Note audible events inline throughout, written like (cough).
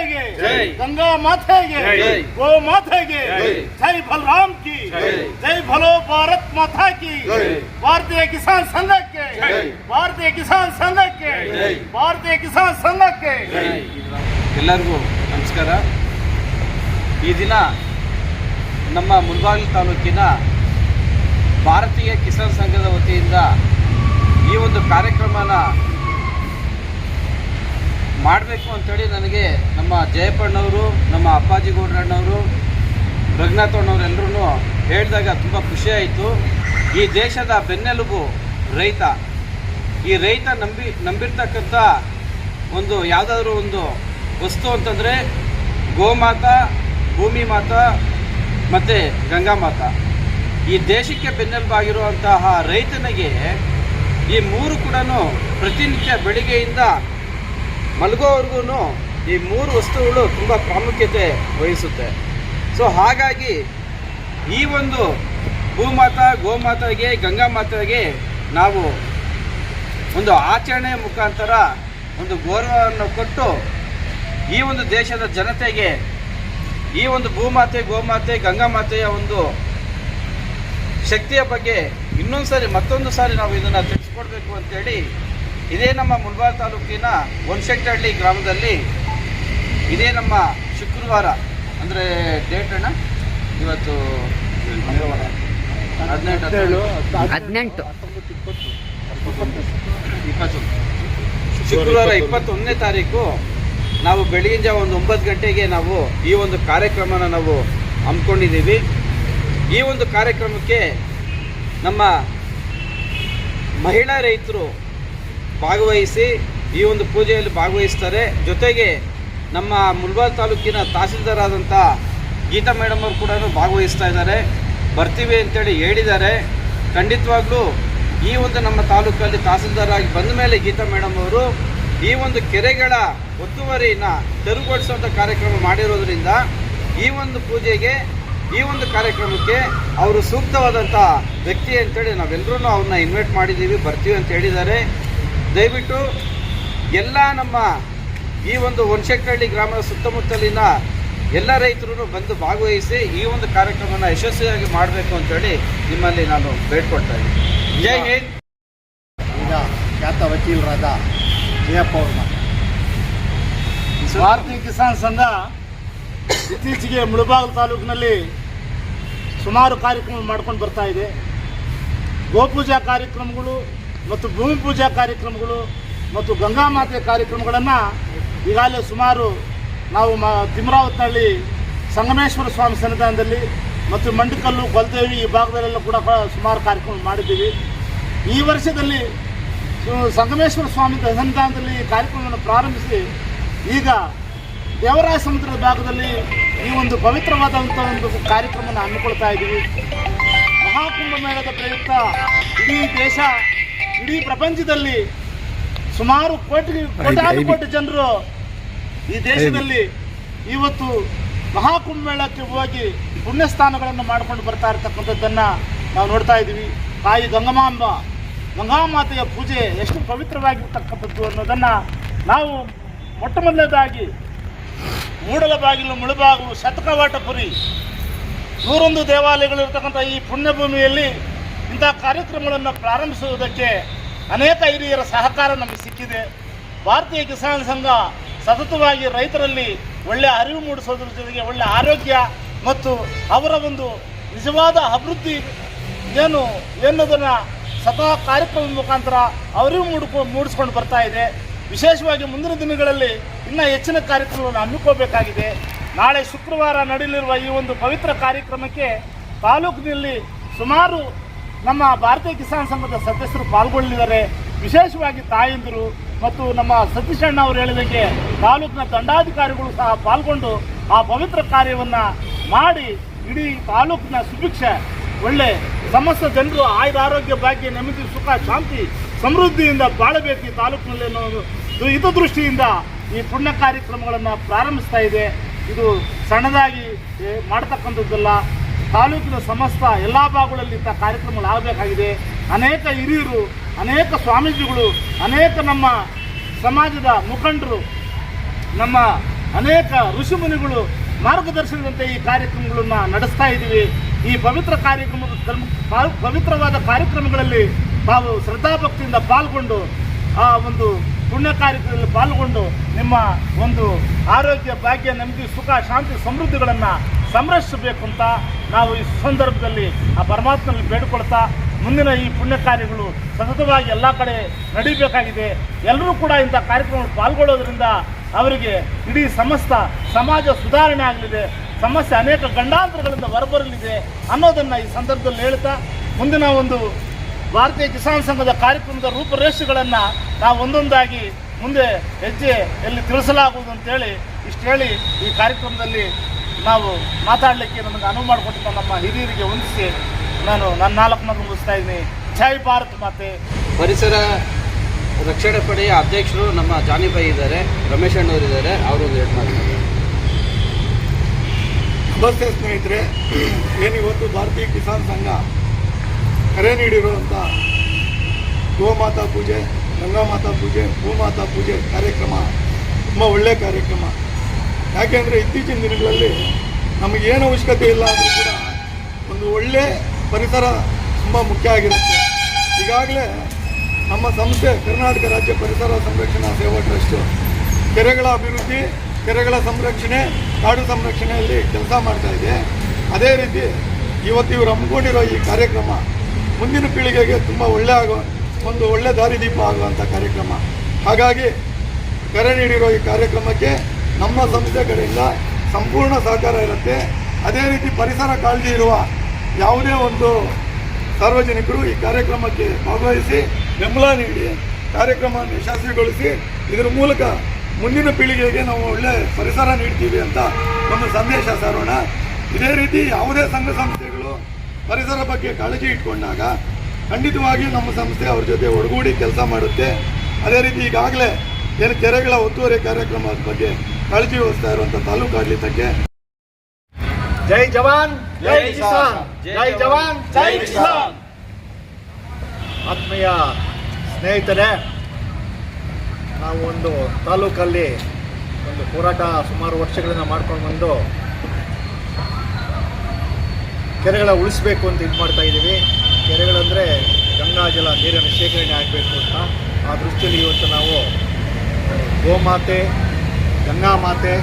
ಮಾತೆಗೆ ಜೈ. ಗಂಗಾ ಮಾತೆಗೆ ಜೈ. ಗೋ ಮಾತೆಗೆ ಜೈ. ಜೈ ಬಲರಾಮ್ की ಜೈ. जय भलो भारत माता की ಜೈ. ಭಾರತೀಯ ಕಿಸಾನ್ ಸಂಘಕ್ಕೆ ಜೈ. ಭಾರತೀಯ ಕಿಸಾನ್ ಸಂಘಕ್ಕೆ ಜೈ. ಭಾರತೀಯ ಕಿಸಾನ್ ಸಂಘಕ್ಕೆ ಎಲ್ಲರಿಗೂ ನಮಸ್ಕಾರ ಈ ದಿನ ನಮ್ಮ ಮುಳಬಾಗಿಲು ತಾಲೂಕಿನ ಭಾರತೀಯ ಕಿಸಾನ್ ಸಂಘದ ವತಿಯಿಂದ ಈ ಒಂದು ಕಾರ್ಯಕ್ರಮನ ಮಾಡಬೇಕು ಅಂಥೇಳಿ ನನಗೆ ನಮ್ಮ ಜಯಪ್ಪಣ್ಣವರು, ನಮ್ಮ ಅಪ್ಪಾಜಿ ಗೌಡ್ರಣ್ಣವರು ರಘುನಾಥಣ್ಣವರೆಲ್ಲರೂ ಹೇಳಿದಾಗ ತುಂಬ ಖುಷಿಯಾಯಿತು ಈ ದೇಶದ ಬೆನ್ನೆಲುಬು ರೈತ. ಈ ರೈತ ನಂಬಿ, ನಂಬಿರ್ತಕ್ಕಂಥ ಒಂದು ಯಾವುದಾದ್ರೂ ಒಂದು ವಸ್ತು ಅಂತಂದರೆ ಗೋಮಾತ, ಭೂಮಿ ಮಾತ ಮತ್ತು ಗಂಗಾ ಮಾತ. ಈ ದೇಶಕ್ಕೆ ಬೆನ್ನೆಲುಬಾಗಿರುವಂತಹ ರೈತನಿಗೆ ಈ ಮೂರು ಕೂಡ ಪ್ರತಿನಿತ್ಯ ಬೆಳಿಗ್ಗೆಯಿಂದ ಮಲಗೋವರೆಗೂ ಈ ಮೂರು ವಸ್ತುಗಳು ತುಂಬ ಪ್ರಾಮುಖ್ಯತೆ ವಹಿಸುತ್ತೆ. ಸೊ ಹಾಗಾಗಿ ಈ ಒಂದು ಭೂಮಾತಾ, ಗೋಮಾತಾಗೆ ಗಂಗಾ ಮಾತೆಗೆ ನಾವು ಒಂದು ಆಚರಣೆ ಮುಖಾಂತರ ಒಂದು ಗೌರವವನ್ನು ಕೊಟ್ಟು ಈ ಒಂದು ದೇಶದ ಜನತೆಗೆ ಈ ಒಂದು ಭೂಮಾತೆ, ಗೋಮಾತೆ ಗಂಗಾ ಮಾತೆಯ ಒಂದು ಶಕ್ತಿಯ ಬಗ್ಗೆ ಇನ್ನೊಂದು ಸಾರಿ ಮತ್ತೊಂದು ಸಾರಿ ನಾವು ಇದನ್ನು ತಿಳಿಸ್ಕೊಡ್ಬೇಕು ಅಂತೇಳಿ ಇದೇ ನಮ್ಮ ಮುಲ್ಬಾರ್ ತಾಲೂಕಿನ ಒನ್ಶೆಟ್ಟಹಳ್ಳಿ ಗ್ರಾಮದಲ್ಲಿ ಇದೇ ನಮ್ಮ ಶುಕ್ರವಾರ ಅಂದರೆ ಡೇಟ್ ಅಣ್ಣ? ಇವತ್ತು ಹದಿನೆಂಟು ಹದಿನೆಂಟು. ಇಪ್ಪತ್ತು. ಶುಕ್ರವಾರ ಇಪ್ಪತ್ತೊಂದನೇ ತಾರೀಕು ನಾವು ಬೆಳಗಿನ ಜಾವ ಒಂದು ಒಂಬತ್ತು ಗಂಟೆಗೆ ನಾವು ಈ ಒಂದು ಕಾರ್ಯಕ್ರಮನ ನಾವು ಹಮ್ಮಿಕೊಂಡಿದ್ದೀವಿ. ಈ ಒಂದು ಕಾರ್ಯಕ್ರಮಕ್ಕೆ ನಮ್ಮ ಮಹಿಳಾ ರೈತರು ಭಾಗವಹಿಸಿ ಈ ಒಂದು ಪೂಜೆಯಲ್ಲಿ ಭಾಗವಹಿಸ್ತಾರೆ. ಜೊತೆಗೆ ನಮ್ಮ ಮುಲ್ಬಾಲ್ ತಾಲೂಕಿನ ತಹಸೀಲ್ದಾರ್ ಆದಂಥ ಗೀತಾ ಮೇಡಮ್ ಅವರು ಕೂಡ ಭಾಗವಹಿಸ್ತಾ ಇದ್ದಾರೆ. ಬರ್ತೀವಿ ಅಂತೇಳಿ ಹೇಳಿದ್ದಾರೆ. ಖಂಡಿತವಾಗ್ಲೂ ಈ ಒಂದು ನಮ್ಮ ತಾಲೂಕಲ್ಲಿ ತಹಸೀಲ್ದಾರ್ ಆಗಿ ಬಂದ ಮೇಲೆ ಗೀತಾ ಮೇಡಮ್ ಅವರು ಈ ಒಂದು ಕೆರೆಗಳ ಒತ್ತುವರಿನ ತೆರವುಗೊಳಿಸುವಂಥ ಕಾರ್ಯಕ್ರಮ ಮಾಡಿರೋದ್ರಿಂದ ಈ ಒಂದು ಪೂಜೆಗೆ, ಈ ಒಂದು ಕಾರ್ಯಕ್ರಮಕ್ಕೆ ಅವರು ಸೂಕ್ತವಾದಂಥ ವ್ಯಕ್ತಿ ಅಂತೇಳಿ ನಾವೆಲ್ಲರೂ ಅವ್ರನ್ನ ಇನ್ವೈಟ್ ಮಾಡಿದ್ದೀವಿ, ಬರ್ತೀವಿ ಅಂತ ಹೇಳಿದ್ದಾರೆ. ದಯವಿಟ್ಟು ಎಲ್ಲ ನಮ್ಮ ಈ ಒಂದು ಒಣಶೆಟ್ಟಹಳ್ಳಿ ಗ್ರಾಮದ ಸುತ್ತಮುತ್ತಲಿನ ಎಲ್ಲ ರೈತರು ಬಂದು ಭಾಗವಹಿಸಿ ಈ ಒಂದು ಕಾರ್ಯಕ್ರಮವನ್ನು ಯಶಸ್ವಿಯಾಗಿ ಮಾಡಬೇಕು ಅಂತೇಳಿ ನಿಮ್ಮಲ್ಲಿ ನಾನು ಬೇಡ್ಕೊಳ್ತಾ ಇದ್ದೀನಿ. ಜೈ ಹಿಂದ್. ಈಗ ಖ್ಯಾತ ವಕೀಲರಾದ ಜಯಪ್ಪ ಅವರು ಭಾರತೀಯ ಕಿಸಾನ್ ಸಂಘ ಇತ್ತೀಚೆಗೆ ಮುಳಬಾಗಿಲು ತಾಲೂಕಿನಲ್ಲಿ ಸುಮಾರು ಕಾರ್ಯಕ್ರಮ ಮಾಡ್ಕೊಂಡು ಬರ್ತಾ ಇದೆ. ಗೋಪೂಜಾ ಕಾರ್ಯಕ್ರಮಗಳು ಮತ್ತು ಭೂಮಿ ಪೂಜಾ ಕಾರ್ಯಕ್ರಮಗಳು ಮತ್ತು ಗಂಗಾ ಮಾತೆ ಕಾರ್ಯಕ್ರಮಗಳನ್ನು ಈಗಾಗಲೇ ಸುಮಾರು ನಾವು ಮ ತಿಮ್ರಾವತ್ನಹಳ್ಳಿ ಸಂಗಮೇಶ್ವರ ಸ್ವಾಮಿ ಸನ್ನಿಧಾನದಲ್ಲಿ ಮತ್ತು ಮಂಡಿಕಲ್ಲು ಗೊಲ್ದೇವಿ ಈ ಭಾಗದಲ್ಲೆಲ್ಲ ಕೂಡ ಸುಮಾರು ಕಾರ್ಯಕ್ರಮ ಮಾಡಿದ್ದೀವಿ. ಈ ವರ್ಷದಲ್ಲಿ ಸಂಗಮೇಶ್ವರ ಸ್ವಾಮಿ ಸನ್ನಿಧಾನದಲ್ಲಿ ಈ ಕಾರ್ಯಕ್ರಮವನ್ನು ಪ್ರಾರಂಭಿಸಿ ಈಗ ದೇವರಾಯ ಸಮುದ್ರದ ಭಾಗದಲ್ಲಿ ಈ ಒಂದು ಪವಿತ್ರವಾದಂಥ ಒಂದು ಕಾರ್ಯಕ್ರಮವನ್ನು ಹಮ್ಮಿಕೊಳ್ತಾ ಇದ್ದೀವಿ. ಮಹಾಕುಂಭ ಮೇಳದ ಪ್ರಯುಕ್ತ ಇಡೀ ದೇಶ ಇಡೀ ಪ್ರಪಂಚದಲ್ಲಿ ಸುಮಾರು ಕೋಟಿ ಕೋಟ್ಯಾನು ಕೋಟಿ ಜನರು ಈ ದೇಶದಲ್ಲಿ ಇವತ್ತು ಮಹಾಕುಂಭ ಮೇಳಕ್ಕೆ ಹೋಗಿ ಪುಣ್ಯಸ್ಥಾನಗಳನ್ನು ಮಾಡ್ಕೊಂಡು ಬರ್ತಾ ಇರತಕ್ಕಂಥದ್ದನ್ನು ನಾವು ನೋಡ್ತಾ ಇದ್ದೀವಿ. ತಾಯಿ ಗಂಗಮಾಂಬ ಗಂಗಾಮಾತೆಯ ಪೂಜೆ ಎಷ್ಟು ಪವಿತ್ರವಾಗಿರ್ತಕ್ಕಂಥದ್ದು ಅನ್ನೋದನ್ನು ನಾವು ಮೊಟ್ಟ ಮೊದಲನೇದಾಗಿ ಮೂಡಲ ಬಾಗಿಲು ಮುಳುಬಾಗಿಲು ಶತಕವಾಟಪುರಿ ನೂರೊಂದು ದೇವಾಲಯಗಳು ಇರತಕ್ಕಂಥ ಈ ಪುಣ್ಯಭೂಮಿಯಲ್ಲಿ ಇಂಥ ಕಾರ್ಯಕ್ರಮಗಳನ್ನು ಪ್ರಾರಂಭಿಸುವುದಕ್ಕೆ ಅನೇಕ ಹಿರಿಯರ ಸಹಕಾರ ನಮಗೆ ಸಿಕ್ಕಿದೆ. ಭಾರತೀಯ ಕಿಸಾನ್ ಸಂಘ ಸತತವಾಗಿ ರೈತರಲ್ಲಿ ಒಳ್ಳೆಯ ಅರಿವು ಮೂಡಿಸೋದ್ರ ಜೊತೆಗೆ ಒಳ್ಳೆಯ ಆರೋಗ್ಯ ಮತ್ತು ಅವರ ಒಂದು ನಿಜವಾದ ಅಭಿವೃದ್ಧಿ ಏನು ಎನ್ನುವುದನ್ನು ಸತತ ಕಾರ್ಯಕ್ರಮದ ಮುಖಾಂತರ ಅರಿವು ಮೂಡಿಕೊ, ಮೂಡಿಸ್ಕೊಂಡು ಬರ್ತಾ ಇದೆ. ವಿಶೇಷವಾಗಿ ಮುಂದಿನ ದಿನಗಳಲ್ಲಿ ಇನ್ನೂ ಹೆಚ್ಚಿನ ಕಾರ್ಯಕ್ರಮವನ್ನು ಹಮ್ಮಿಕೋಬೇಕಾಗಿದೆ ನಾಳೆ ಶುಕ್ರವಾರ ನಡೆಯಲಿರುವ ಈ ಒಂದು ಪವಿತ್ರ ಕಾರ್ಯಕ್ರಮಕ್ಕೆ ತಾಲೂಕಿನಲ್ಲಿ ಸುಮಾರು ನಮ್ಮ ಭಾರತೀಯ ಕಿಸಾನ್ ಸಂಘದ ಸದಸ್ಯರು ಪಾಲ್ಗೊಳ್ಳಲಿದ್ದಾರೆ. ವಿಶೇಷವಾಗಿ ತಾಯಂದಿರು ಮತ್ತು ನಮ್ಮ ಸತೀಶ್ ಅಣ್ಣ ಅವರು ಹೇಳಿದಂಗೆ ತಾಲೂಕಿನ ದಂಡಾಧಿಕಾರಿಗಳು ಸಹ ಪಾಲ್ಗೊಂಡು ಆ ಪವಿತ್ರ ಕಾರ್ಯವನ್ನು ಮಾಡಿ ಇಡೀ ತಾಲೂಕಿನ ಸುಭಿಕ್ಷೆ, ಒಳ್ಳೆ ಸಮಸ್ತ ಜನರು ಆಯುಧ ಆರೋಗ್ಯ, ಭಾಗ್ಯ, ನೆಮ್ಮದಿ, ಸುಖ, ಶಾಂತಿ, ಸಮೃದ್ಧಿಯಿಂದ ಬಾಳಬೇಕು ಈ ತಾಲೂಕಿನಲ್ಲಿ ಅನ್ನೋದು ಒಂದು ಹಿತದೃಷ್ಟಿಯಿಂದ ಈ ಪುಣ್ಯ ಕಾರ್ಯಕ್ರಮಗಳನ್ನು ಪ್ರಾರಂಭಿಸ್ತಾ ಇದೆ. ಇದು ಸಣ್ಣದಾಗಿ ಮಾಡ್ತಕ್ಕಂಥದ್ದಲ್ಲ. ತಾಲೂಕಿನ ಸಮಸ್ತ ಎಲ್ಲ ಭಾಗಗಳಲ್ಲಿ ಇಂಥ ಕಾರ್ಯಕ್ರಮಗಳು ಆಗಬೇಕಾಗಿದೆ. ಅನೇಕ ಹಿರಿಯರು, ಅನೇಕ ಸ್ವಾಮೀಜಿಗಳು, ಅನೇಕ ನಮ್ಮ ಸಮಾಜದ ಮುಖಂಡರು, ನಮ್ಮ ಅನೇಕ ಋಷಿಮುನಿಗಳು ಮಾರ್ಗದರ್ಶನದಂತೆ ಈ ಕಾರ್ಯಕ್ರಮಗಳನ್ನು ನಡೆಸ್ತಾ ಇದ್ದೀವಿ. ಈ ಪವಿತ್ರ ಕಾರ್ಯಕ್ರಮದ ಪವಿತ್ರವಾದ ಕಾರ್ಯಕ್ರಮಗಳಲ್ಲಿ ತಾವು ಶ್ರದ್ಧಾಭಕ್ತಿಯಿಂದ ಪಾಲ್ಗೊಂಡು ಆ ಒಂದು ಪುಣ್ಯ ಕಾರ್ಯಕ್ರಮದಲ್ಲಿ ಪಾಲ್ಗೊಂಡು ನಿಮ್ಮ ಒಂದು ಆರೋಗ್ಯ, ಭಾಗ್ಯ, ನೆಮ್ಮದಿ, ಸುಖ, ಶಾಂತಿ, ಸಮೃದ್ಧಿಗಳನ್ನು ಸಂರಕ್ಷಿಸಬೇಕು ಅಂತ ನಾವು ಈ ಸಂದರ್ಭದಲ್ಲಿ ಆ ಪರಮಾತ್ಮನಲ್ಲಿ ಬೇಡಿಕೊಳ್ತಾ ಮುಂದಿನ ಈ ಪುಣ್ಯ ಕಾರ್ಯಗಳು ಸತತವಾಗಿ ಎಲ್ಲ ಕಡೆ ನಡೀಬೇಕಾಗಿದೆ. ಎಲ್ಲರೂ ಕೂಡ ಇಂಥ ಕಾರ್ಯಕ್ರಮಗಳು ಪಾಲ್ಗೊಳ್ಳೋದ್ರಿಂದ ಅವರಿಗೆ ಇಡೀ ಸಮಸ್ತ ಸಮಾಜ ಸುಧಾರಣೆ ಆಗಲಿದೆ. ಸಮಸ್ಯೆ ಅನೇಕ ಗಂಡಾಂತರಗಳಿಂದ ಹೊರಬರಲಿದೆ ಅನ್ನೋದನ್ನು ಈ ಸಂದರ್ಭದಲ್ಲಿ ಹೇಳ್ತಾ ಮುಂದಿನ ಒಂದು ಭಾರತೀಯ ಕಿಸಾನ್ ಸಂಘದ ಕಾರ್ಯಕ್ರಮದ ರೂಪರೇಷೆಗಳನ್ನು ನಾವು ಒಂದೊಂದಾಗಿ ಮುಂದೆ ಹೆಜ್ಜೆ ಎಲ್ಲಿ ತಿಳಿಸಲಾಗುವುದು ಅಂತೇಳಿ ಇಷ್ಟು ಹೇಳಿ ಈ ಕಾರ್ಯಕ್ರಮದಲ್ಲಿ ನಾವು ಮಾತಾಡಲಿಕ್ಕೆ ನಮಗೆ ಅನುವು ಮಾಡಿಕೊಟ್ಟಿದ್ದ ನಮ್ಮ ಹಿರಿಯರಿಗೆ ಹೊಂದಿಸಿ ನಾನು ನನ್ನ ನಾಲ್ಕು ಮಗು ಮುಗಿಸ್ತಾ ಇದ್ದೀನಿ. ಜೈ ಭಾರತ್ ಮಾತೆ. ಪರಿಸರ ರಕ್ಷಣೆ ಪಡೆಯ ಅಧ್ಯಕ್ಷರು ನಮ್ಮ ಜಾನಿಬಾಯಿ ಇದ್ದಾರೆ ರಮೇಶ್ ಅಣ್ಣವ್ರು ಇದ್ದಾರೆ ಅವರು ಒಂದು ಎರಡು ಮಾತು ನಮಸ್ತೆ ಸ್ನೇಹಿತರೆ (clears throat) ಏನಿವತ್ತು ಭಾರತೀಯ ಕಿಸಾನ್ ಸಂಘ ಕರೆ ನೀಡಿರುವಂಥ ಗೋಮಾತಾ ಪೂಜೆ, ಗಂಗಾಮಾತಾ ಪೂಜೆ, ಭೂಮಾತಾ ಪೂಜೆ ಕಾರ್ಯಕ್ರಮ, ತುಂಬ ಒಳ್ಳೆಯ ಕಾರ್ಯಕ್ರಮ. ಯಾಕೆಂದರೆ ಇತ್ತೀಚಿನ ದಿನಗಳಲ್ಲಿ ನಮಗೇನು ಅವಶ್ಯಕತೆ ಇಲ್ಲ ಅಂದರೂ ಕೂಡ ಒಂದು ಒಳ್ಳೆ ಪರಿಸರ ತುಂಬ ಮುಖ್ಯ ಆಗಿರುತ್ತೆ. ಈಗಾಗಲೇ ನಮ್ಮ ಸಂಸ್ಥೆ, ಕರ್ನಾಟಕ ರಾಜ್ಯ ಪರಿಸರ ಸಂರಕ್ಷಣಾ ಸೇವಾ ಟ್ರಸ್ಟು, ಕೆರೆಗಳ ಅಭಿವೃದ್ಧಿ, ಕೆರೆಗಳ ಸಂರಕ್ಷಣೆ, ಕಾಡು ಸಂರಕ್ಷಣೆಯಲ್ಲಿ ಕೆಲಸ ಮಾಡ್ತಾ ಇದೆ. ಅದೇ ರೀತಿ ಇವತ್ತು ಇವರು ಹಮ್ಮಿಕೊಂಡಿರೋ ಈ ಕಾರ್ಯಕ್ರಮ ಮುಂದಿನ ಪೀಳಿಗೆಗೆ ತುಂಬ ಒಳ್ಳೆ ಆಗುವ ಒಂದು ಒಳ್ಳೆ ದಾರಿದೀಪ ಆಗುವಂಥ ಕಾರ್ಯಕ್ರಮ. ಹಾಗಾಗಿ ಕರೆ ನೀಡಿರೋ ಈ ಕಾರ್ಯಕ್ರಮಕ್ಕೆ ನಮ್ಮ ಸಂಸ್ಥೆ ಕಡೆಯಿಂದ ಸಂಪೂರ್ಣ ಸಹಕಾರ ಇರುತ್ತೆ. ಅದೇ ರೀತಿ ಪರಿಸರ ಕಾಳಜಿ ಇರುವ ಯಾವುದೇ ಒಂದು ಸಾರ್ವಜನಿಕರು ಈ ಕಾರ್ಯಕ್ರಮಕ್ಕೆ ಭಾಗವಹಿಸಿ ಬೆಂಬಲ ನೀಡಿ, ಕಾರ್ಯಕ್ರಮವನ್ನು ಯಶಸ್ವಿಗೊಳಿಸಿ, ಇದರ ಮೂಲಕ ಮುಂದಿನ ಪೀಳಿಗೆಗೆ ನಾವು ಒಳ್ಳೆ ಪರಿಸರ ನೀಡ್ತೀವಿ ಅಂತ ಒಂದು ಸಂದೇಶ ಸಾರೋಣ. ಇದೇ ರೀತಿ ಯಾವುದೇ ಸಂಘ ಸಂಸ್ಥೆಗಳು ಪರಿಸರ ಬಗ್ಗೆ ಕಾಳಜಿ ಇಟ್ಕೊಂಡಾಗ ಖಂಡಿತವಾಗಿಯೂ ನಮ್ಮ ಸಂಸ್ಥೆ ಅವ್ರ ಜೊತೆ ಒಡಗೂಡಿ ಕೆಲಸ ಮಾಡುತ್ತೆ. ಅದೇ ರೀತಿ ಈಗಾಗಲೇ ಏನು ಕೆರೆಗಳ ಒತ್ತುವರಿ ಕಾರ್ಯಕ್ರಮದ ಬಗ್ಗೆ ಕಾಳಜಿ ವಹಿಸ್ತಾ ಇರುವಂಥ ತಾಲೂಕು ಆಡಳಿತಕ್ಕೆ. ಜೈ ಜವಾನ್ ಜೈ ಕಿಸಾನ್. ಜೈ ಜವಾನ್ ಜೈ ಕಿಸಾನ್. ಆತ್ಮೀಯ ಸ್ನೇಹಿತರೆ ನಾವು ಒಂದು ತಾಲೂಕಲ್ಲಿ ಒಂದು ಹೋರಾಟ ಸುಮಾರು ವರ್ಷಗಳನ್ನ ಮಾಡ್ಕೊಂಡು ಬಂದು ಕೆರೆಗಳ ಉಳಿಸ್ಬೇಕು ಅಂತ ಇದು ಮಾಡ್ತಾ ಇದ್ದೀವಿ. ಕೆರೆಗಳಂದರೆ ಗಂಗಾ, ಜಲ ನೀರನ್ನು ಶೇಖರಣೆ ಆಗಬೇಕು ಅಂತ. ಆ ದೃಷ್ಟಿಯಲ್ಲಿ ಇವತ್ತು ನಾವು ಗೋಮಾತೆ, ಗಂಗಾ ಮಾತೆ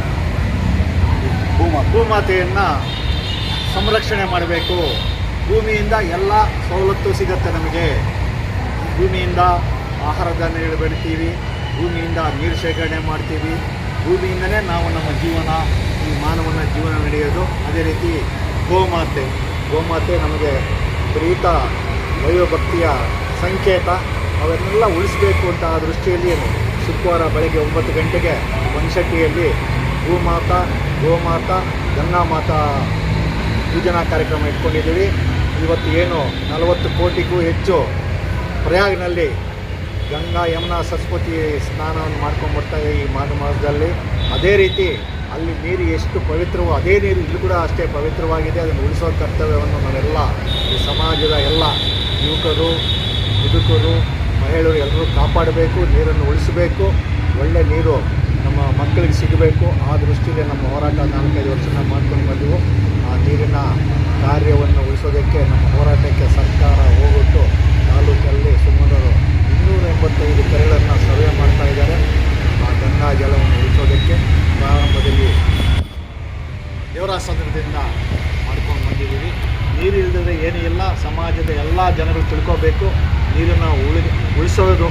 ಭೂಮಾ ಭೂಮಾತೆಯನ್ನು ಸಂರಕ್ಷಣೆ ಮಾಡಬೇಕು. ಭೂಮಿಯಿಂದ ಎಲ್ಲ ಸವಲತ್ತು ಸಿಗುತ್ತೆ ನಮಗೆ. ಭೂಮಿಯಿಂದ ಆಹಾರ ಧಾನ್ಯಗಳು ಬೆಳಿತೀವಿ, ಭೂಮಿಯಿಂದ ನೀರು ಶೇಖರಣೆ ಮಾಡ್ತೀವಿ. ಭೂಮಿಯಿಂದನೇ ನಾವು ನಮ್ಮ ಜೀವನ, ಈ ಮಾನವನ ಜೀವನ ನಡೆಯೋದು. ಅದೇ ರೀತಿ ಗೋಮಾತೆ. ಗೋಮಾತೆ ನಮಗೆ ಪ್ರೀತ ದೈವಭಕ್ತಿಯ ಸಂಕೇತ ಅವನ್ನೆಲ್ಲ ಉಳಿಸಬೇಕು ಅಂತ ಆ ದೃಷ್ಟಿಯಲ್ಲಿ ಶುಕ್ರವಾರ ಬೆಳಗ್ಗೆ ಒಂಬತ್ತು ಗಂಟೆಗೆ ಬನಶಟ್ಟಿಯಲ್ಲಿ ಗೋಮಾತ ಗೋಮಾತ ಗಂಗಾ ಮಾತಾ ಪೂಜನಾ ಕಾರ್ಯಕ್ರಮ ಇಟ್ಕೊಂಡಿದ್ದೀವಿ. ಇವತ್ತು ಏನು ನಲವತ್ತು ಕೋಟಿಗೂ ಹೆಚ್ಚು ಪ್ರಯಾಗ್ನಲ್ಲಿ ಗಂಗಾ, ಯಮುನಾ, ಸರಸ್ವತಿ ಸ್ನಾನವನ್ನು ಮಾಡ್ಕೊಂಡು ಬರ್ತಾ ಈ ಮಾಘ ಮಾಸದಲ್ಲಿ ಅದೇ ರೀತಿ ಅಲ್ಲಿ ನೀರು ಎಷ್ಟು ಪವಿತ್ರವೋ ಅದೇ ನೀರು ಇಲ್ಲಿ ಕೂಡ ಅಷ್ಟೇ ಪವಿತ್ರವಾಗಿದೆ. ಅದನ್ನು ಉಳಿಸೋ ಕರ್ತವ್ಯವನ್ನು ನಾವೆಲ್ಲ ಈ ಸಮಾಜದ ಎಲ್ಲ ಯುವಕರು, ಮುದುಕರು, ಮಹಿಳೆಯರು ಎಲ್ಲರೂ ಕಾಪಾಡಬೇಕು, ನೀರನ್ನು ಉಳಿಸಬೇಕು. ಒಳ್ಳೆ ನೀರು ನಮ್ಮ ಮಕ್ಕಳಿಗೆ ಸಿಗಬೇಕು. ಆ ದೃಷ್ಟಿಯಲ್ಲಿ ನಮ್ಮ ಹೋರಾಟ ನಾಲ್ಕೈದು ವರ್ಷ ಮಾಡ್ಕೊಂಡು ಬಂದೆವು. ಆ ನೀರಿನ ಕಾರ್ಯವನ್ನು ಉಳಿಸೋದಕ್ಕೆ ನಮ್ಮ ಹೋರಾಟಕ್ಕೆ ಸರ್ಕಾರ ಹೋಗಿಟ್ಟು ತಾಲೂಕಲ್ಲಿ ಸುಮಾರು ಇನ್ನೂರ ಎಂಬತ್ತೈದು ಕೆರೆಗಳನ್ನು ಸರ್ವೆ ಮಾಡ್ತಾ ಇದ್ದಾರೆ. ಆ ಗಂಗಾ ಜಲವನ್ನು ಉಳಿಸೋದಕ್ಕೆ ಪ್ರಾರಂಭದಲ್ಲಿ ದೇವರಾಸನದಿಂದ ಮಾಡ್ಕೊಂಡು ಬಂದಿದ್ದೀವಿ. ನೀರು ಇಲ್ಲದ್ರೆ ಏನೂ ಇಲ್ಲ. ಸಮಾಜದ ಎಲ್ಲ ಜನರು ತಿಳ್ಕೋಬೇಕು. ನೀರನ್ನು ಉಳಿ, ಉಳಿಸೋದು.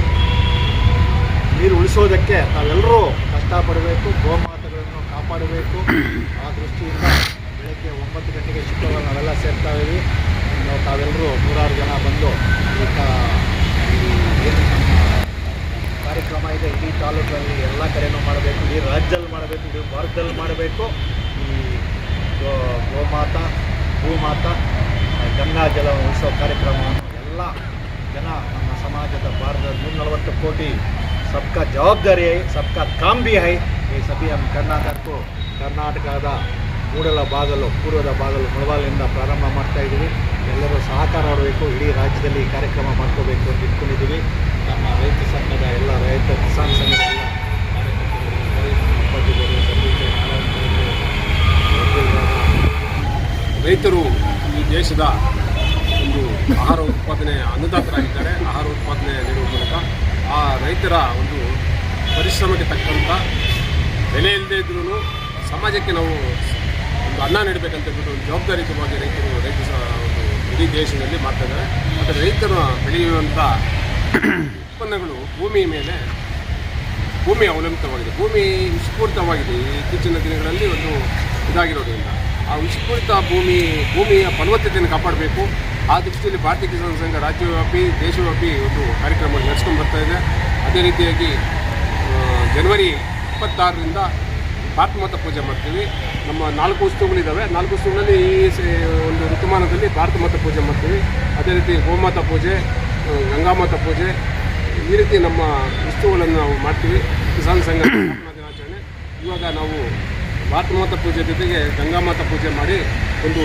ನೀರು ಉಳಿಸೋದಕ್ಕೆ ನಾವೆಲ್ಲರೂ ಕಷ್ಟಪಡಬೇಕು, ಗೋಮಾತಗಳನ್ನು ಕಾಪಾಡಬೇಕು. ಆ ದೃಷ್ಟಿಯಿಂದ ಬೆಳಗ್ಗೆ ಒಂಬತ್ತು ಗಂಟೆಗೆ ಶುಕ್ರವಾರ ನಾವೆಲ್ಲ ಸೇರ್ತಾ ಇದ್ದೀವಿ. ತಾವೆಲ್ಲರೂ ನೂರಾರು ಜನ ಬಂದು ಈ ಏನು ಕಾರ್ಯಕ್ರಮ ಇದೆ. ಇಡೀ ತಾಲೂಕಲ್ಲಿ ಎಲ್ಲ ಕಡೆನೂ ಮಾಡಬೇಕು. ಇಡೀ ರಾಜ್ಯದಲ್ಲಿ ಮಾಡಬೇಕು. ಇಡೀ ಭಾರತದಲ್ಲಿ ಮಾಡಬೇಕು. ಈ ಗೋ, ಗೋಮಾತಾ, ಭೂಮಾತಾ, ಗಂಗಾ ಜಲ ಉಳಿಸೋ ಕಾರ್ಯಕ್ರಮವನ್ನು ಎಲ್ಲ ಜನ ನಮ್ಮ ಸಮಾಜದ ಭಾರತದ ನೂರ ನಲವತ್ತು ಕೋಟಿ ಸಬ್ಕಾ ಜವಾಬ್ದಾರಿ ಐ ಸಬ್ಕಾ ಕಾಂಬಿ ಐ ಈ ಸಭೆಯ ಕರ್ನಾಟಕಕ್ಕೂ ಕರ್ನಾಟಕದ ಮೂಡಲ ಬಾಗಲು, ಪೂರ್ವದ ಬಾಗಲು ಮುಳಬಾಲಿನಿಂದ ಪ್ರಾರಂಭ ಮಾಡ್ತಾ ಇದ್ದೀವಿ. ಎಲ್ಲರೂ ಸಹಕಾರ ಮಾಡಬೇಕು ಇಡೀ ರಾಜ್ಯದಲ್ಲಿ ಈ ಕಾರ್ಯಕ್ರಮ ಮಾಡ್ಕೋಬೇಕು ಅಂತ ಇಟ್ಕೊಂಡಿದ್ದೀವಿ. ನಮ್ಮ ರೈತ ಸಂಘದ ಎಲ್ಲ ರೈತ ಕಿಸಾನ್ ಸಂಘದ ಎಲ್ಲ ರೈತರು ಈ ದೇಶದ ಒಂದು ಆಹಾರ ಉತ್ಪಾದನೆ ಅನ್ನದಾತರಾಗಿದ್ದಾರೆ. ಆಹಾರ ಉತ್ಪಾದನೆ ನೀಡುವ ಮೂಲಕ ಆ ರೈತರ ಒಂದು ಪರಿಶ್ರಮಕ್ಕೆ ತಕ್ಕಂಥ ಬೆಲೆ ಇಲ್ಲದೇ ಇದ್ರೂ ಸಮಾಜಕ್ಕೆ ನಾವು ಒಂದು ಅನ್ನ ನೀಡಬೇಕಂತ ಹೇಳ್ಬಿಟ್ಟು ಒಂದು ಜವಾಬ್ದಾರಿಯುತವಾಗಿ ರೈತರು, ರೈತ ಒಂದು ಇಡೀ ದೇಶದಲ್ಲಿ ಮಾಡ್ತಾ ಇದ್ದಾರೆ. ಮತ್ತು ರೈತರು ಬೆಳೆಯುವಂಥ ಉತ್ಪನ್ನಗಳು ಭೂಮಿಯ ಮೇಲೆ ಭೂಮಿ ಅವಲಂಬಿತವಾಗಿದೆ. ಭೂಮಿ ವಿಸ್ಫೂರಿತವಾಗಿದೆ. ಇತ್ತೀಚಿನ ದಿನಗಳಲ್ಲಿ ಒಂದು ಇದಾಗಿರೋದ್ರಿಂದ ಆ ವಿಸ್ಫೂರಿತ ಭೂಮಿ, ಭೂಮಿಯ ಫಲವತ್ತತೆಯನ್ನು ಕಾಪಾಡಬೇಕು. ಆ ದೃಷ್ಟಿಯಲ್ಲಿ ಭಾರತೀಯ ಕಿಸಾನ್ ಸಂಘ ರಾಜ್ಯವ್ಯಾಪಿ, ದೇಶವ್ಯಾಪಿ ಒಂದು ಕಾರ್ಯಕ್ರಮ ನಡೆಸ್ಕೊಂಡು ಬರ್ತಾ ಇದೆ. ಅದೇ ರೀತಿಯಾಗಿ ಜನವರಿ ಇಪ್ಪತ್ತಾರರಿಂದ ಭಾರತ ಪೂಜೆ ಮಾಡ್ತೀವಿ. ನಮ್ಮ ನಾಲ್ಕು ಉತ್ಸವಗಳಿದ್ದಾವೆ ನಾಲ್ಕು ಉತ್ಸವಗಳಲ್ಲಿ ಈ ಒಂದು ಋತುಮಾನದಲ್ಲಿ ಭಾರತ ಮಾತಾ ಪೂಜೆ ಮಾಡ್ತೀವಿ. ಅದೇ ರೀತಿ ಗೋಮಾತಾ ಪೂಜೆ ಗಂಗಾಮಾತಾ ಪೂಜೆ. ಈ ರೀತಿ ನಮ್ಮ ಉತ್ಸವಗಳನ್ನು ನಾವು ಮಾಡ್ತೀವಿ. ಕಿಸಾನ್ ಸಂಘ (coughs) ದಿನಾಚರಣೆ. ಇವಾಗ ನಾವು ಭಾರತ ಪೂಜೆ ಜೊತೆಗೆ ಗಂಗಾಮಾತ ಪೂಜೆ ಮಾಡಿ ಒಂದು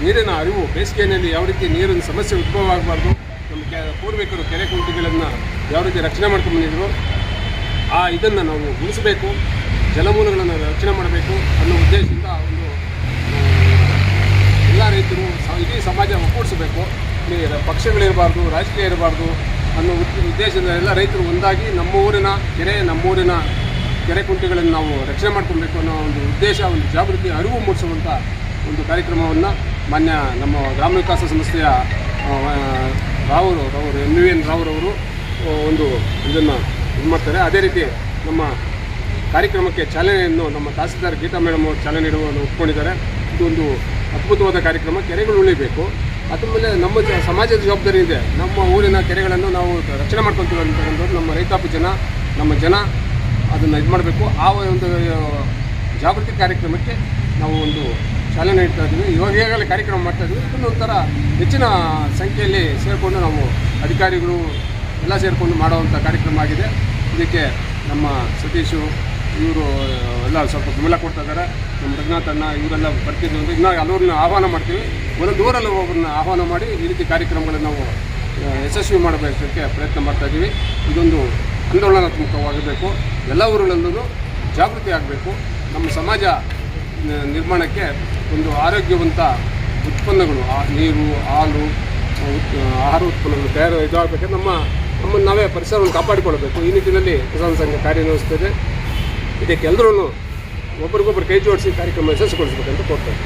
ನೀರಿನ ಅರಿವು ಬೇಸಿಗೆಯಲ್ಲಿ ಯಾವ ರೀತಿ ನೀರಿನ ಸಮಸ್ಯೆ ಉದ್ಭವ ಆಗಬಾರ್ದು ನಮ್ಮ ಕೆ ಪೂರ್ವಿಕರು ಕೆರೆ ಕುಂಟಿಗಳನ್ನು ಯಾವ ರೀತಿ ರಕ್ಷಣೆ ಮಾಡ್ಕೊಂಡು ಬಂದಿದ್ರು ಆ ಇದನ್ನು ನಾವು ಉಳಿಸಬೇಕು ಜಲಮೂಲಗಳನ್ನು ರಕ್ಷಣೆ ಮಾಡಬೇಕು ಅನ್ನೋ ಉದ್ದೇಶದಿಂದ ಒಂದು ಎಲ್ಲ ರೈತರು ಇಡೀ ಸಮಾಜ ಒಕ್ಕೂಡಿಸಬೇಕು ಪಕ್ಷಗಳಿರಬಾರ್ದು ರಾಜಕೀಯ ಇರಬಾರ್ದು ಅನ್ನೋ ಉದ್- ಉದ್ದೇಶದಿಂದ ಎಲ್ಲ ರೈತರು ಒಂದಾಗಿ ನಮ್ಮ ಊರಿನ ಕೆರೆ ನಮ್ಮೂರಿನ ಕೆರೆ ಕುಂಟೆಗಳನ್ನು ನಾವು ರಕ್ಷಣೆ ಮಾಡ್ಕೊಬೇಕು ಅನ್ನೋ ಒಂದು ಉದ್ದೇಶ, ಒಂದು ಜಾಗೃತಿ, ಅರಿವು ಮೂಡಿಸುವಂಥ ಒಂದು ಕಾರ್ಯಕ್ರಮವನ್ನು ಮಾನ್ಯ ನಮ್ಮ ಗ್ರಾಮ ವಿಕಾಸ ಸಂಸ್ಥೆಯ ರಾವ್ ರಾವರು ಅವರು ಎಂ ವಿ. ಎನ್. ರಾವ್ರವರು ಒಂದು ಇದನ್ನು ಇದು ಮಾಡ್ತಾರೆ. ಅದೇ ರೀತಿ ನಮ್ಮ ಕಾರ್ಯಕ್ರಮಕ್ಕೆ ಚಾಲನೆಯನ್ನು ನಮ್ಮ ತಹಸೀಲ್ದಾರ್ ಗೀತಾ ಮೇಡಮ್ ಅವರು ಚಾಲನೆ ನೀಡುವ, ಒಪ್ಕೊಂಡಿದ್ದಾರೆ. ಇದು ಒಂದು ಅದ್ಭುತವಾದ ಕಾರ್ಯಕ್ರಮ. ಕೆರೆಗಳು ಉಳಿಬೇಕು. ಅದ್ರ ಮೇಲೆ ನಮ್ಮ ಸಮಾಜದ ಜವಾಬ್ದಾರಿ ಇದೆ. ನಮ್ಮ ಊರಿನ ಕೆರೆಗಳನ್ನು ನಾವು ರಕ್ಷಣೆ ಮಾಡ್ಕೊತೀವಿ ಅಂತಕ್ಕಂಥದ್ದು ನಮ್ಮ ರೈತಾಪಿ ಜನ, ನಮ್ಮ ಜನ ಅದನ್ನು ಇದು ಮಾಡಬೇಕು. ಆ ಒಂದು ಜಾಗೃತಿ ಕಾರ್ಯಕ್ರಮಕ್ಕೆ ನಾವು ಒಂದು ಚಾಲನೆ ನೀಡ್ತಾ ಇದ್ದೀವಿ. ಇವಾಗ ಈಗಾಗಲೇ ಕಾರ್ಯಕ್ರಮ ಮಾಡ್ತಾ ಇದ್ದೀವಿ. ಇದನ್ನು ಒಂಥರ ಹೆಚ್ಚಿನ ಸಂಖ್ಯೆಯಲ್ಲಿ ಸೇರಿಕೊಂಡು ನಾವು ಅಧಿಕಾರಿಗಳು ಎಲ್ಲ ಸೇರಿಕೊಂಡು ಮಾಡುವಂಥ ಕಾರ್ಯಕ್ರಮ ಆಗಿದೆ. ಇದಕ್ಕೆ ನಮ್ಮ ಸತೀಶು ಇವರು, ಎಲ್ಲ ಸ್ವಲ್ಪ ಬೆಂಬಲ ಕೊಡ್ತಾ ಇದ್ದಾರೆ. ನಮ್ಮ ರಘುನಾಥ್ ಅಣ್ಣ, ಇವರೆಲ್ಲ ಬರ್ತಿದ್ರು ಅಂದರೆ ಇನ್ನೂ ಹಲವ್ರನ್ನ ಆಹ್ವಾನ ಮಾಡ್ತೀವಿ. ಒಂದೊಂದು ಊರಲ್ಲಿ ಒಬ್ಬರನ್ನ ಆಹ್ವಾನ ಮಾಡಿ ಈ ರೀತಿ ಕಾರ್ಯಕ್ರಮಗಳನ್ನು ನಾವು ಯಶಸ್ವಿ ಮಾಡಬೇಕಕ್ಕೆ ಪ್ರಯತ್ನ ಮಾಡ್ತಾ ಇದ್ದೀವಿ. ಇದೊಂದು ಆಂದೋಲನಾತ್ಮಕವಾಗಬೇಕು ಎಲ್ಲ ಊರುಗಳಲ್ಲೂ ಜಾಗೃತಿ ಆಗಬೇಕು. ನಮ್ಮ ಸಮಾಜ ನಿರ್ಮಾಣಕ್ಕೆ ಒಂದು ಆರೋಗ್ಯವಂತ ಉತ್ಪನ್ನಗಳು ನೀರು, ಹಾಲು ಆಹಾರ ಉತ್ಪನ್ನಗಳು ತಯಾರು ಇದಾಗಬೇಕು. ನಮ್ಮ, ನಮ್ಮನ್ನು ನಾವೇ ಪರಿಸರವನ್ನು ಕಾಪಾಡಿಕೊಳ್ಳಬೇಕು. ಈ ನಿಟ್ಟಿನಲ್ಲಿ ಕಿಸಾನ್ ಸಂಘ ಕಾರ್ಯನಿರ್ವಹಿಸ್ತದೆ ಇದಕ್ಕೆ ಒಬ್ರಿಗೊಬ್ರು ಕೈ ಜೋಡಿಸಿ ಕಾರ್ಯಕ್ರಮ ಯಶಸ್ಸುಗೊಳಿಸಬೇಕಂತ ಕೋರ್ತಾರೆ